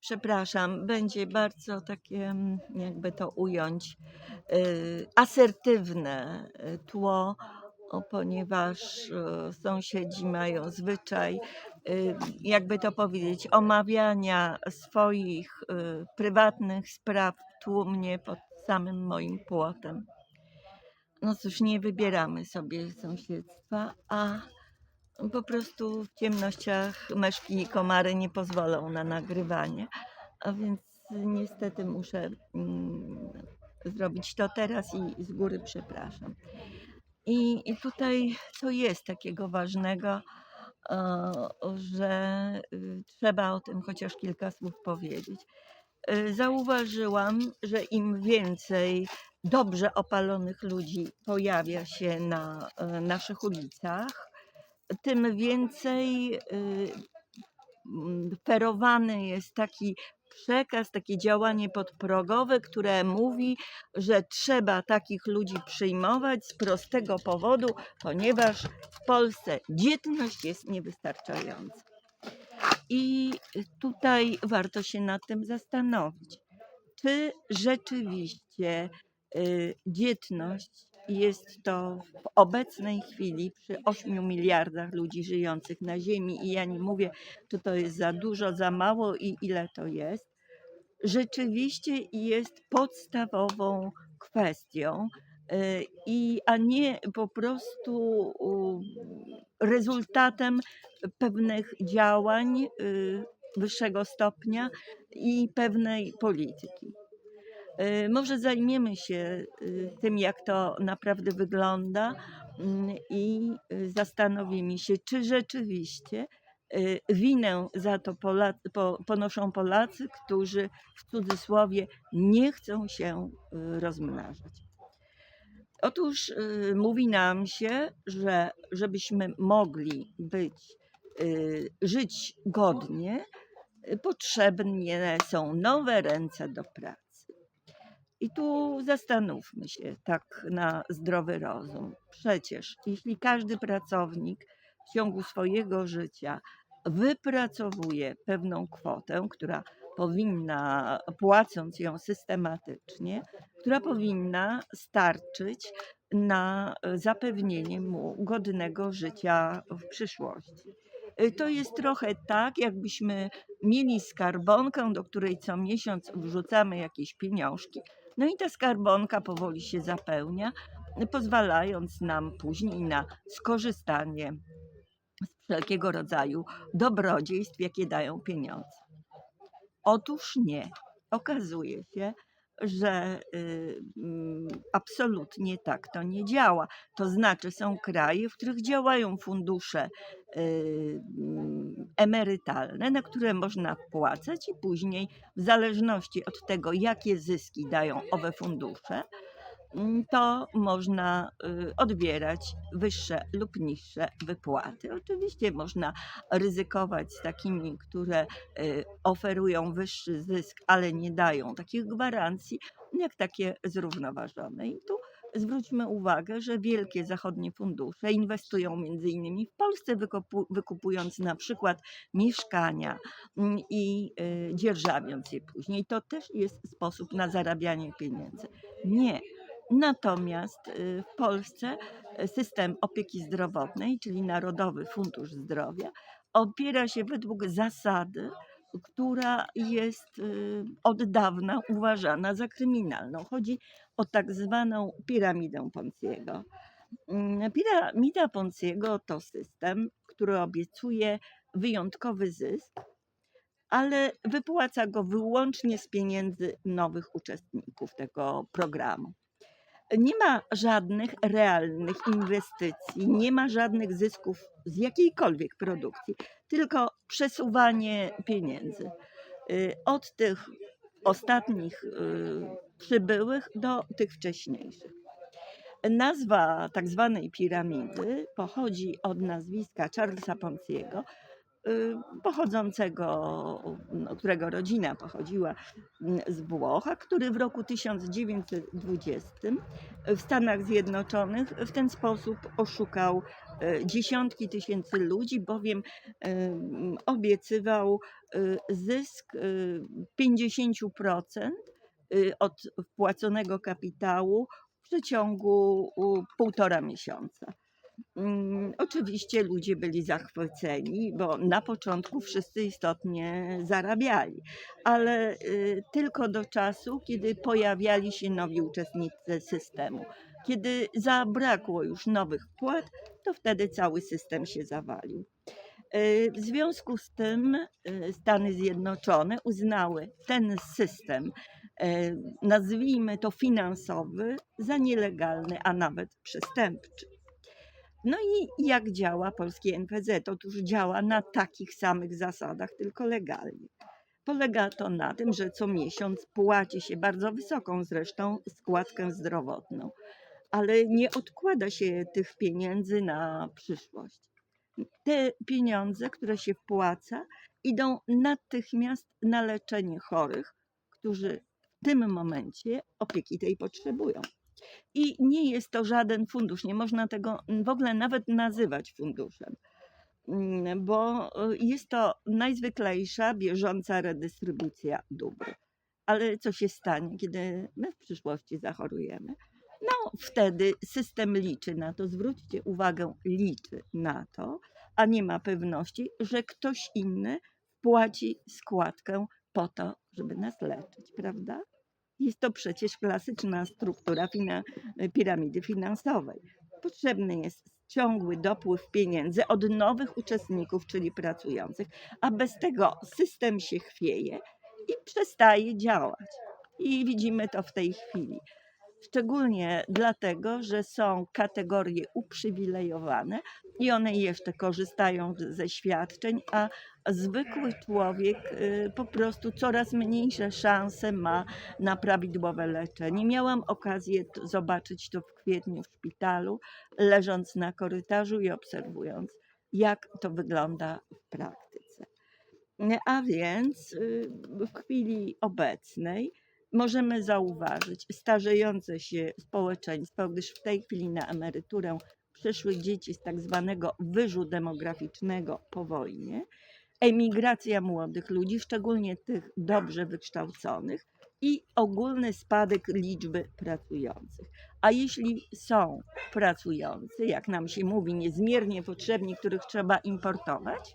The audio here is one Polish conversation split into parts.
przepraszam, będzie bardzo takie, mm, jakby to ująć, y, asertywne y, tło, ponieważ y, sąsiedzi mają zwyczaj, jakby to powiedzieć, omawiania swoich prywatnych spraw tłumnie pod samym moim płotem. No cóż, nie wybieramy sobie sąsiedztwa, a po prostu w ciemnościach meszki i komary nie pozwolą na nagrywanie. A więc niestety muszę mm, zrobić to teraz i z góry przepraszam. I, tutaj co jest takiego ważnego, e, że y, trzeba o tym chociaż kilka słów powiedzieć. Y, Zauważyłam, że im więcej dobrze opalonych ludzi pojawia się na e, naszych ulicach, tym więcej y, mm, ferowany jest taki przekaz, takie działanie podprogowe, które mówi, że trzeba takich ludzi przyjmować z prostego powodu, ponieważ w Polsce dzietność jest niewystarczająca. I tutaj warto się nad tym zastanowić, czy rzeczywiście y, dzietność jest to w obecnej chwili przy 8 miliardach ludzi żyjących na Ziemi i ja nie mówię, czy to jest za dużo, za mało i ile to jest, rzeczywiście jest podstawową kwestią, y, i, a nie po prostu rezultatem pewnych działań y, wyższego stopnia i pewnej polityki. Y, Może zajmiemy się y, tym, jak to naprawdę wygląda mm, i y, zastanowimy się, czy rzeczywiście winę za to ponoszą Polacy, którzy w cudzysłowie nie chcą się rozmnażać. Otóż mówi nam się, że żebyśmy mogli być, żyć godnie, potrzebne są nowe ręce do pracy. I tu zastanówmy się tak na zdrowy rozum. Przecież jeśli każdy pracownik w ciągu swojego życia wypracowuje pewną kwotę, która powinna, płacąc ją systematycznie, która powinna starczyć na zapewnienie mu godnego życia w przyszłości. To jest trochę tak, jakbyśmy mieli skarbonkę, do której co miesiąc wrzucamy jakieś pieniążki, no i ta skarbonka powoli się zapełnia, pozwalając nam później na skorzystanie z wszelkiego rodzaju dobrodziejstw, jakie dają pieniądze. Otóż nie. Okazuje się, że y, mm, absolutnie tak to nie działa. To znaczy, są kraje, w których działają fundusze y, mm, emerytalne, na które można wpłacać, i później, w zależności od tego, jakie zyski dają owe fundusze, to można y, odbierać wyższe lub niższe wypłaty. Oczywiście można ryzykować z takimi, które y, oferują wyższy zysk, ale nie dają takich gwarancji, jak takie zrównoważone. I tu zwróćmy uwagę, że wielkie zachodnie fundusze inwestują między innymi w Polsce, wykupu, wykupując na przykład mieszkania mm, i y, dzierżawiąc je później. To też jest sposób na zarabianie pieniędzy. Nie. Natomiast y, w Polsce system opieki zdrowotnej, czyli Narodowy Fundusz Zdrowia, opiera się według zasady, która jest y, od dawna uważana za kryminalną. Chodzi o tak zwaną piramidę Ponciego. Mm, Piramida Ponciego to system, który obiecuje wyjątkowy zysk, ale wypłaca go wyłącznie z pieniędzy nowych uczestników tego programu. Nie ma żadnych realnych inwestycji, nie ma żadnych zysków z jakiejkolwiek produkcji, tylko przesuwanie pieniędzy y, od tych ostatnich y, przybyłych do tych wcześniejszych. Nazwa tak zwanej piramidy pochodzi od nazwiska Charlesa Ponciego, pochodzącego, no, którego rodzina pochodziła mm, z Włoch, a który w roku 1920 w Stanach Zjednoczonych w ten sposób oszukał e, dziesiątki tysięcy ludzi, bowiem em, obiecywał zysk e, 50% y, od wpłaconego kapitału w przeciągu półtora miesiąca. Mm, Oczywiście ludzie byli zachwyceni, bo na początku wszyscy istotnie zarabiali, ale y, tylko do czasu, kiedy pojawiali się nowi uczestnicy systemu. Kiedy zabrakło już nowych wpłat, to wtedy cały system się zawalił. Y, W związku z tym y, Stany Zjednoczone uznały ten system, nazwijmy to finansowy, za nielegalny, a nawet przestępczy. No i jak działa polskie NPZ? Otóż działa na takich samych zasadach, tylko legalnie. Polega to na tym, że co miesiąc płaci się bardzo wysoką zresztą składkę zdrowotną, ale nie odkłada się tych pieniędzy na przyszłość. Te pieniądze, które się wpłaca, idą natychmiast na leczenie chorych, którzy w tym momencie opieki tej potrzebują. I nie jest to żaden fundusz, nie można tego w ogóle nawet nazywać funduszem, Mm, bo y, jest to najzwyklejsza bieżąca redystrybucja dóbr. Ale co się stanie, kiedy my w przyszłości zachorujemy? No, wtedy system liczy na to, zwróćcie uwagę, liczy na to, a nie ma pewności, że ktoś inny płaci składkę po to, żeby nas leczyć, prawda? Jest to przecież klasyczna struktura fina, piramidy finansowej. Potrzebny jest ciągły dopływ pieniędzy od nowych uczestników, czyli pracujących, a bez tego system się chwieje i przestaje działać. I widzimy to w tej chwili. Szczególnie dlatego, że są kategorie uprzywilejowane i one jeszcze korzystają ze świadczeń, a zwykły człowiek y, po prostu coraz mniejsze szanse ma na prawidłowe leczenie. Miałam okazję zobaczyć to w kwietniu w szpitalu, leżąc na korytarzu i obserwując, jak to wygląda w praktyce. A więc y, w chwili obecnej możemy zauważyć starzejące się społeczeństwo, gdyż w tej chwili na emeryturę przyszły dzieci z tak zwanego wyżu demograficznego po wojnie, emigracja młodych ludzi, szczególnie tych dobrze wykształconych i ogólny spadek liczby pracujących. A jeśli są pracujący, jak nam się mówi, niezmiernie potrzebni, których trzeba importować,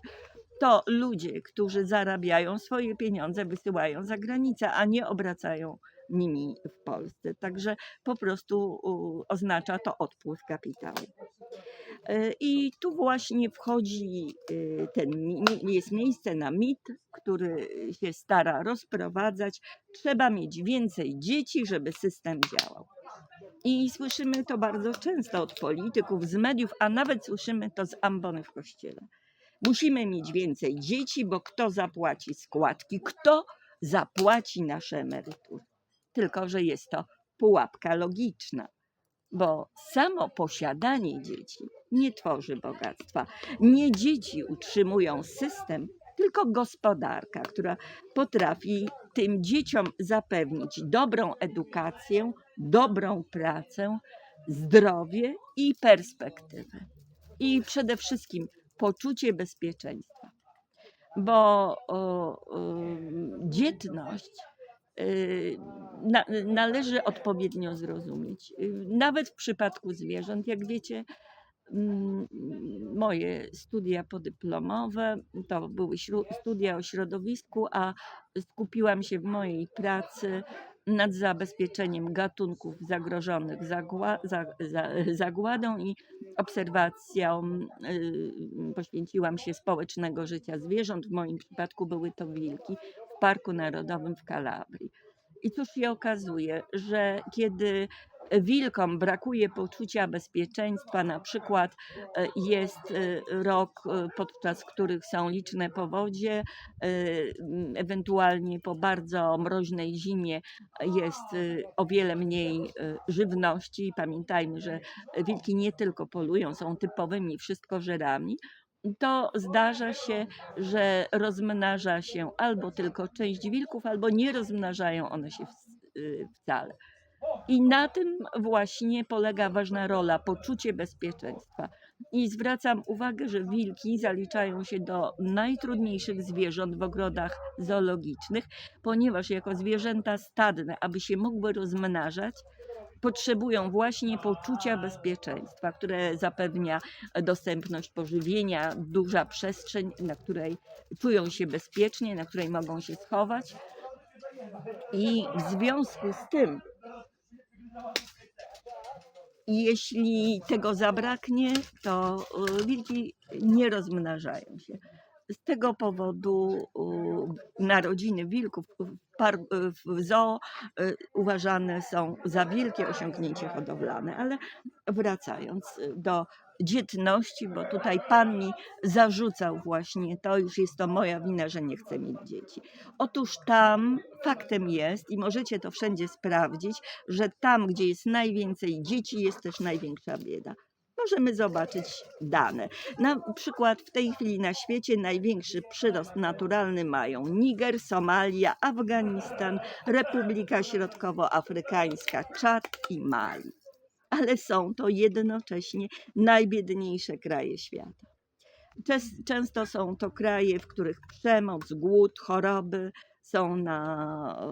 to ludzie, którzy zarabiają swoje pieniądze, wysyłają za granicę, a nie obracają nimi w Polsce. Także po prostu oznacza to odpływ kapitału. E, I tu właśnie wchodzi y, ten, jest miejsce na mit, który się stara rozprowadzać. Trzeba mieć więcej dzieci, żeby system działał. I słyszymy to bardzo często od polityków, z mediów, a nawet słyszymy to z ambony w kościele. Musimy mieć więcej dzieci, bo kto zapłaci składki, kto zapłaci nasze emerytury. Tylko, że jest to pułapka logiczna, bo samo posiadanie dzieci nie tworzy bogactwa. Nie dzieci utrzymują system, tylko gospodarka, która potrafi tym dzieciom zapewnić dobrą edukację, dobrą pracę, zdrowie i perspektywę. I przede wszystkim poczucie bezpieczeństwa, bo o, o, dzietność y, na, należy odpowiednio zrozumieć. Y, Nawet w przypadku zwierząt, jak wiecie, mm, moje studia podyplomowe to były studia o środowisku, a skupiłam się w mojej pracy nad zabezpieczeniem gatunków zagrożonych zagła- za- za- zagładą i obserwacjom y, poświęciłam się społecznego życia zwierząt. W moim przypadku były to wilki w Parku Narodowym w Kalabrii. I cóż się okazuje, że kiedy wilkom brakuje poczucia bezpieczeństwa, na przykład e, jest e, rok, e, podczas których są liczne powodzie, ewentualnie po bardzo mroźnej zimie jest o wiele mniej żywności. Pamiętajmy, że wilki nie tylko polują, są typowymi wszystkożerami. To zdarza się, że rozmnaża się albo tylko część wilków, albo nie rozmnażają one się wcale. I na tym właśnie polega ważna rola poczucie bezpieczeństwa. I zwracam uwagę, że wilki zaliczają się do najtrudniejszych zwierząt w ogrodach zoologicznych, ponieważ jako zwierzęta stadne, aby się mogły rozmnażać, potrzebują właśnie poczucia bezpieczeństwa, które zapewnia dostępność pożywienia, duża przestrzeń, na której czują się bezpiecznie, na której mogą się schować. I w związku z tym, jeśli tego zabraknie, to y, wilki nie rozmnażają się. Z tego powodu y, narodziny wilków w, w zoo y, uważane są za wielkie osiągnięcie hodowlane. Ale wracając do dzietności, bo tutaj pan mi zarzucał właśnie to, już jest to moja wina, że nie chcę mieć dzieci. Otóż tam faktem jest, i możecie to wszędzie sprawdzić, że tam, gdzie jest najwięcej dzieci, jest też największa bieda. Możemy zobaczyć dane. Na przykład w tej chwili na świecie największy przyrost naturalny mają Niger, Somalia, Afganistan, Republika Środkowoafrykańska, Czad i Mali. Ale są to jednocześnie najbiedniejsze kraje świata. Często są to kraje, w których przemoc, głód, choroby są na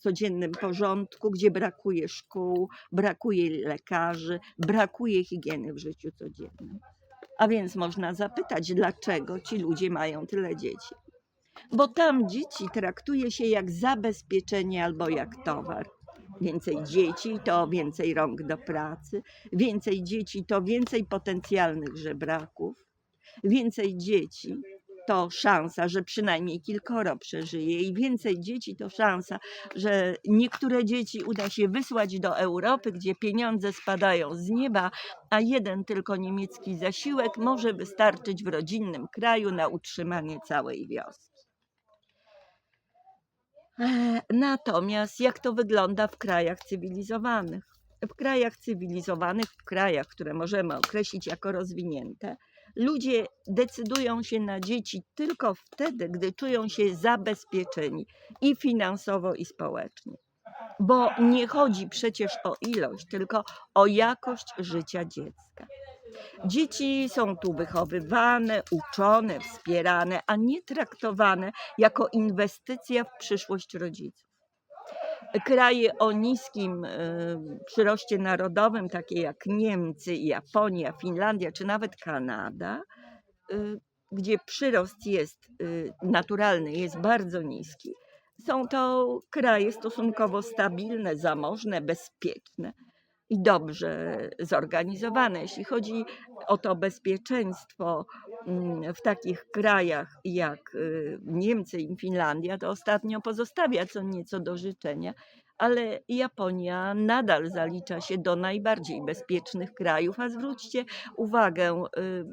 codziennym porządku, gdzie brakuje szkół, brakuje lekarzy, brakuje higieny w życiu codziennym. A więc można zapytać, dlaczego ci ludzie mają tyle dzieci. Bo tam dzieci traktuje się jak zabezpieczenie albo jak towar. Więcej dzieci to więcej rąk do pracy, więcej dzieci to więcej potencjalnych żebraków, więcej dzieci to szansa, że przynajmniej kilkoro przeżyje, i więcej dzieci to szansa, że niektóre dzieci uda się wysłać do Europy, gdzie pieniądze spadają z nieba, a jeden tylko niemiecki zasiłek może wystarczyć w rodzinnym kraju na utrzymanie całej wioski. Natomiast jak to wygląda w krajach cywilizowanych? W krajach cywilizowanych, w krajach, które możemy określić jako rozwinięte, ludzie decydują się na dzieci tylko wtedy, gdy czują się zabezpieczeni i finansowo, i społecznie. Bo nie chodzi przecież o ilość, tylko o jakość życia dziecka. Dzieci są tu wychowywane, uczone, wspierane, a nie traktowane jako inwestycja w przyszłość rodziców. Kraje o niskim e, przyroście narodowym, takie jak Niemcy, Japonia, Finlandia czy nawet Kanada, e, gdzie przyrost jest e, naturalny, jest bardzo niski, są to kraje stosunkowo stabilne, zamożne, bezpieczne i dobrze zorganizowane. Jeśli chodzi o to bezpieczeństwo mm, w takich krajach jak y, Niemcy i Finlandia, to ostatnio pozostawia co nieco do życzenia, ale Japonia nadal zalicza się do najbardziej bezpiecznych krajów, a zwróćcie uwagę, y,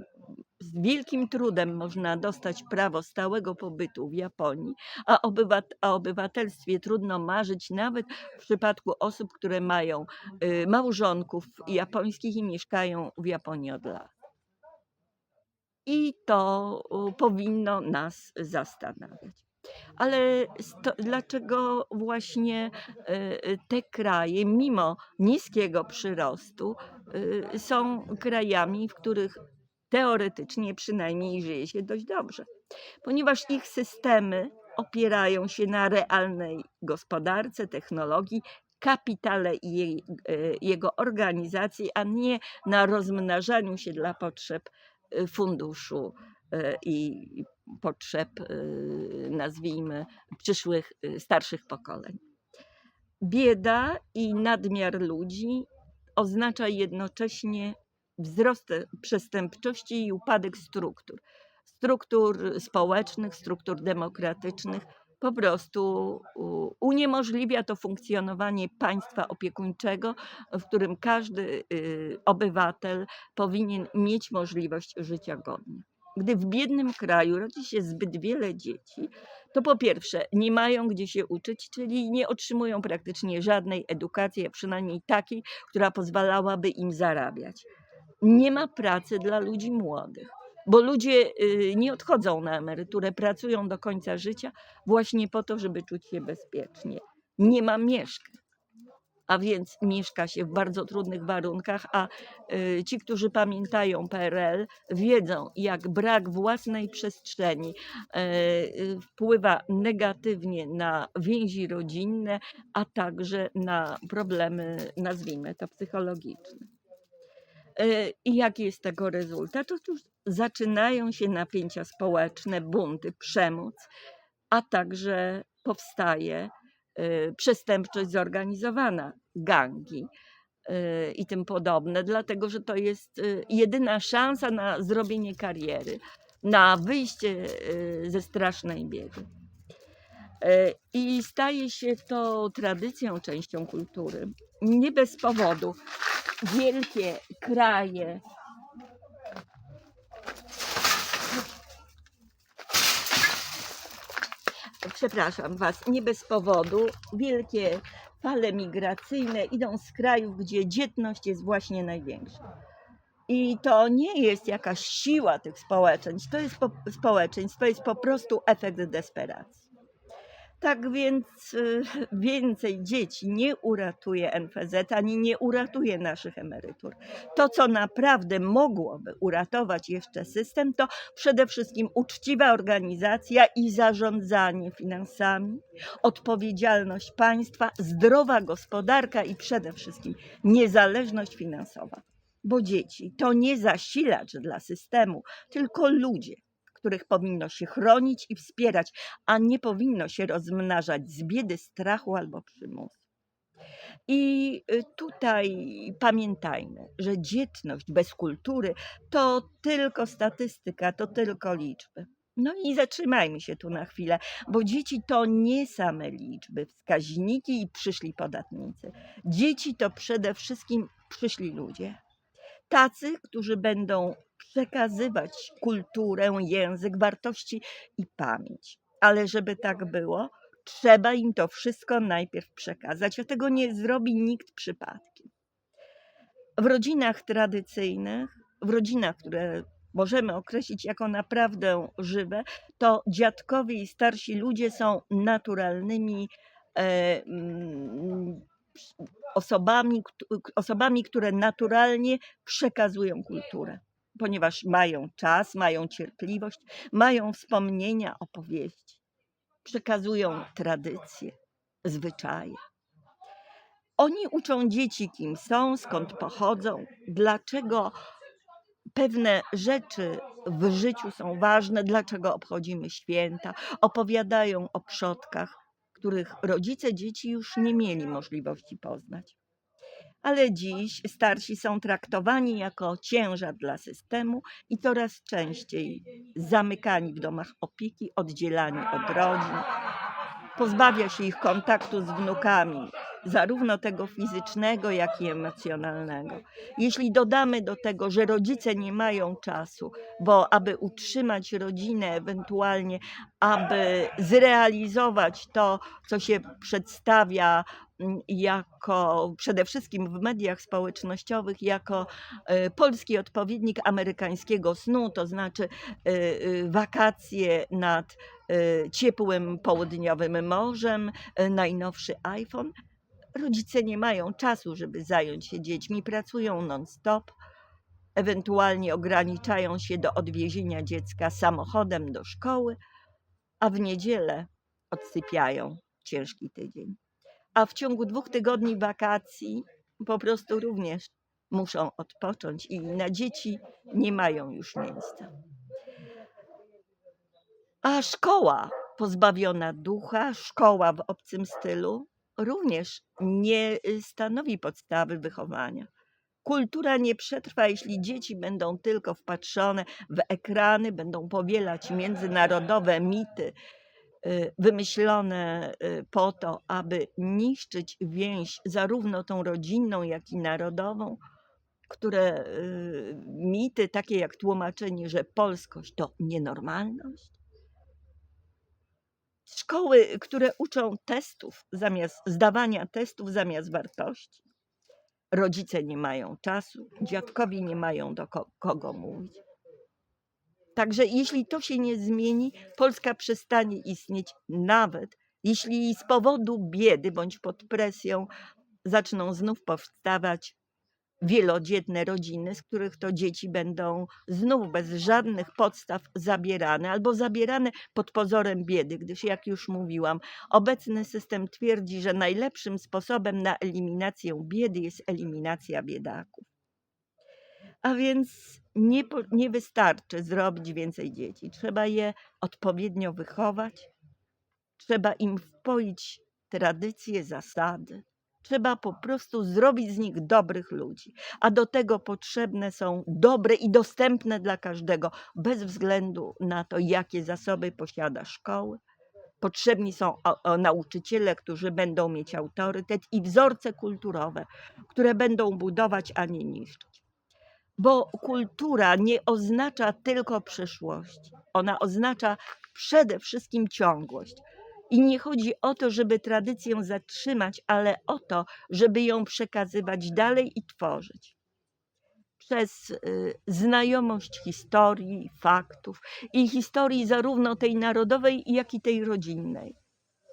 z wielkim trudem można dostać prawo stałego pobytu w Japonii, a, obywat- o obywatelstwie trudno marzyć nawet w przypadku osób, które mają y, małżonków japońskich i mieszkają w Japonii od lat. I to powinno nas zastanawiać. Ale sto, dlaczego właśnie y, y, te kraje, mimo niskiego przyrostu, są krajami, w których teoretycznie przynajmniej żyje się dość dobrze? Ponieważ ich systemy opierają się na realnej gospodarce, technologii, kapitale i jej, e, jego organizacji, a nie na rozmnażaniu się dla potrzeb e, funduszu e, i potrzeb, nazwijmy, przyszłych starszych pokoleń. Bieda i nadmiar ludzi oznacza jednocześnie wzrost przestępczości i upadek struktur. Struktur społecznych, struktur demokratycznych. Po prostu uniemożliwia to funkcjonowanie państwa opiekuńczego, w którym każdy y, obywatel powinien mieć możliwość życia godnie. Gdy w biednym kraju rodzi się zbyt wiele dzieci, to po pierwsze nie mają gdzie się uczyć, czyli nie otrzymują praktycznie żadnej edukacji, a przynajmniej takiej, która pozwalałaby im zarabiać. Nie ma pracy dla ludzi młodych, bo ludzie y, nie odchodzą na emeryturę, pracują do końca życia właśnie po to, żeby czuć się bezpiecznie. Nie ma mieszkań. a więc mieszka się w bardzo trudnych warunkach, a y, ci, którzy pamiętają PRL, wiedzą, jak brak własnej przestrzeni e, y, wpływa negatywnie na więzi rodzinne, a także na problemy, nazwijmy to, psychologiczne. E, I jaki jest tego rezultat? Otóż zaczynają się napięcia społeczne, bunty, przemoc, a także powstaje e, przestępczość zorganizowana, gangi e, i tym podobne, dlatego że to jest jedyna szansa na zrobienie kariery, na wyjście ze strasznej biedy. E, I staje się to tradycją, częścią kultury. Nie bez powodu wielkie kraje przepraszam Was, nie bez powodu wielkie fale migracyjne idą z krajów, gdzie dzietność jest właśnie największa. I to nie jest jakaś siła tych społeczeństw, to jest po, jest po prostu efekt desperacji. Tak więc y, więcej dzieci nie uratuje NFZ ani nie uratuje naszych emerytur. To, co naprawdę mogłoby uratować jeszcze system, to przede wszystkim uczciwa organizacja i zarządzanie finansami, odpowiedzialność państwa, zdrowa gospodarka i przede wszystkim niezależność finansowa. Bo dzieci to nie zasilacz dla systemu, tylko ludzie, których powinno się chronić i wspierać, a nie powinno się rozmnażać z biedy, strachu albo przymusu. I y, tutaj pamiętajmy, że dzietność bez kultury to tylko statystyka, to tylko liczby. No i zatrzymajmy się tu na chwilę, bo dzieci to nie same liczby, wskaźniki i przyszli podatnicy. Dzieci to przede wszystkim przyszli ludzie. Tacy, którzy będą przekazywać kulturę, język, wartości i pamięć. Ale żeby tak było, trzeba im to wszystko najpierw przekazać, a tego nie zrobi nikt przypadkiem. W rodzinach tradycyjnych, w rodzinach, które możemy określić jako naprawdę żywe, to dziadkowie i starsi ludzie są naturalnymi e, mm, osobami, osobami, które naturalnie przekazują kulturę ponieważ mają czas, mają cierpliwość, mają wspomnienia, opowieści, przekazują tradycje, zwyczaje. Oni uczą dzieci, kim są, skąd pochodzą, dlaczego pewne rzeczy w życiu są ważne, dlaczego obchodzimy święta, opowiadają o przodkach, których rodzice dzieci już nie mieli możliwości poznać ale dziś starsi są traktowani jako ciężar dla systemu i coraz częściej zamykani w domach opieki, oddzielani od rodzin. Pozbawia się ich kontaktu z wnukami, zarówno tego fizycznego, jak i emocjonalnego. Jeśli dodamy do tego, że rodzice nie mają czasu, bo aby utrzymać rodzinę, ewentualnie aby zrealizować to, co się przedstawia jako przede wszystkim w mediach społecznościowych, jako e, polski odpowiednik amerykańskiego snu, to znaczy e, e, wakacje nad ciepłym południowym morzem, najnowszy iPhone. Rodzice nie mają czasu, żeby zająć się dziećmi, pracują non-stop, ewentualnie ograniczają się do odwiezienia dziecka samochodem do szkoły, a w niedzielę odsypiają ciężki tydzień. A w ciągu dwóch tygodni wakacji po prostu również muszą odpocząć i na dzieci nie mają już miejsca. A szkoła pozbawiona ducha, szkoła w obcym stylu również nie y, stanowi podstawy wychowania. Kultura nie przetrwa, jeśli dzieci będą tylko wpatrzone w ekrany, będą powielać międzynarodowe mity wymyślone y, po to, aby niszczyć więź zarówno tą rodzinną, jak i narodową, które y, mity, takie jak tłumaczenie, że polskość to nienormalność. Szkoły, które uczą testów zamiast zdawania testów zamiast wartości. Rodzice nie mają czasu, dziadkowie nie mają do ko- kogo mówić. Także jeśli to się nie zmieni, Polska przestanie istnieć, nawet jeśli z powodu biedy bądź pod presją zaczną znów powstawać wielodzietne rodziny, z których to dzieci będą znów bez żadnych podstaw zabierane albo zabierane pod pozorem biedy, gdyż jak już mówiłam, obecny system twierdzi, że najlepszym sposobem na eliminację biedy jest eliminacja biedaków. A więc nie, nie wystarczy zrobić więcej dzieci. Trzeba je odpowiednio wychować, trzeba im wpoić tradycje, zasady. Trzeba po prostu zrobić z nich dobrych ludzi. A do tego potrzebne są dobre i dostępne dla każdego, bez względu na to, jakie zasoby posiada szkoły. Potrzebni są nauczyciele, którzy będą mieć autorytet i wzorce kulturowe, które będą budować, a nie niszczyć. Bo kultura nie oznacza tylko przyszłości. Ona oznacza przede wszystkim ciągłość. I nie chodzi o to, żeby tradycję zatrzymać, ale o to, żeby ją przekazywać dalej i tworzyć. Przez y, znajomość historii, faktów i historii zarówno tej narodowej, jak i tej rodzinnej.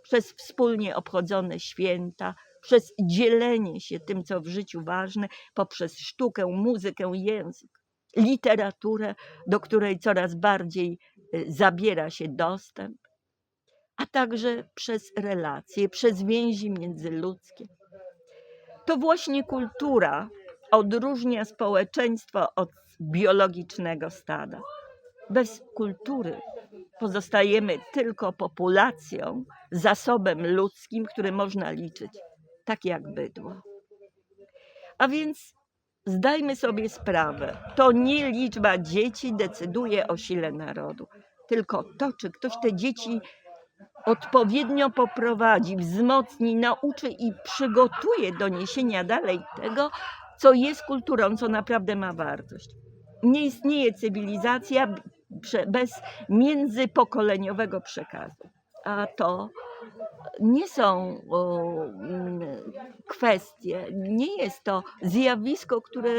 Przez wspólnie obchodzone święta, przez dzielenie się tym, co w życiu ważne, poprzez sztukę, muzykę, język, literaturę, do której coraz bardziej y, zabiera się dostęp a także przez relacje, przez więzi międzyludzkie. To właśnie kultura odróżnia społeczeństwo od biologicznego stada. Bez kultury pozostajemy tylko populacją, zasobem ludzkim, który można liczyć, tak jak bydło. A więc zdajmy sobie sprawę, to nie liczba dzieci decyduje o sile narodu, tylko to, czy ktoś te dzieci odpowiednio poprowadzi, wzmocni, nauczy i przygotuje do niesienia dalej tego, co jest kulturą, co naprawdę ma wartość. Nie istnieje cywilizacja bez międzypokoleniowego przekazu. A to nie są o, mm, kwestie, nie jest to zjawisko, które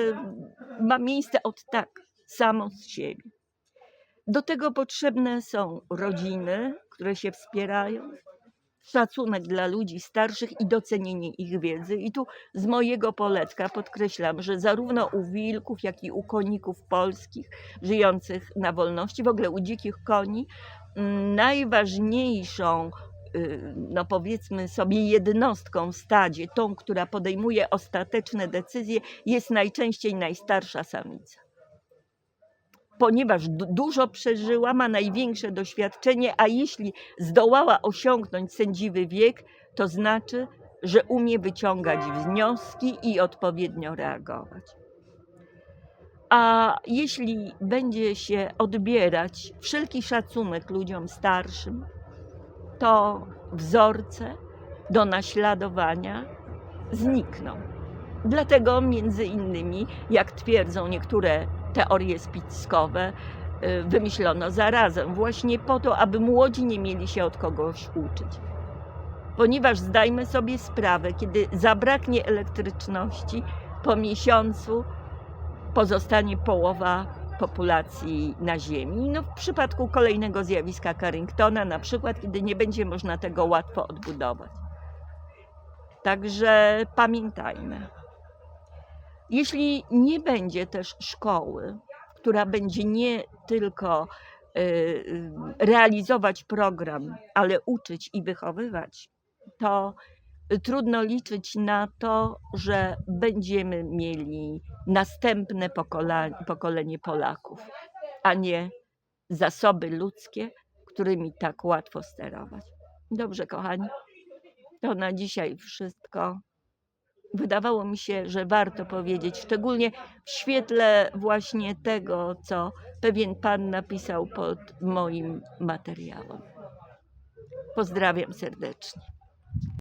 ma miejsce od tak, samo z siebie. Do tego potrzebne są rodziny, które się wspierają, szacunek dla ludzi starszych i docenienie ich wiedzy. I tu z mojego polecka podkreślam, że zarówno u wilków, jak i u koników polskich żyjących na wolności, w ogóle u dzikich koni, mm, najważniejszą no powiedzmy sobie jednostką w stadzie, tą, która podejmuje ostateczne decyzje, jest najczęściej najstarsza samica ponieważ dużo przeżyła, ma największe doświadczenie, a jeśli zdołała osiągnąć sędziwy wiek, to znaczy, że umie wyciągać wnioski i odpowiednio reagować. A jeśli będzie się odbierać wszelki szacunek ludziom starszym, to wzorce do naśladowania znikną. Dlatego między innymi, jak twierdzą niektóre teorie spiskowe y, wymyślono zarazem, właśnie po to, aby młodzi nie mieli się od kogoś uczyć. Ponieważ zdajmy sobie sprawę, kiedy zabraknie elektryczności, po miesiącu pozostanie połowa populacji na Ziemi. No, w przypadku kolejnego zjawiska Carringtona, na przykład, kiedy nie będzie można tego łatwo odbudować. Także pamiętajmy. Jeśli nie będzie też szkoły, która będzie nie tylko y, y, realizować program, ale uczyć i wychowywać, to trudno liczyć na to, że będziemy mieli następne pokolenie Polaków, a nie zasoby ludzkie, którymi tak łatwo sterować. Dobrze, kochani, to na dzisiaj wszystko wydawało mi się, że warto powiedzieć, szczególnie w świetle właśnie tego, co pewien pan napisał pod moim materiałem. Pozdrawiam serdecznie.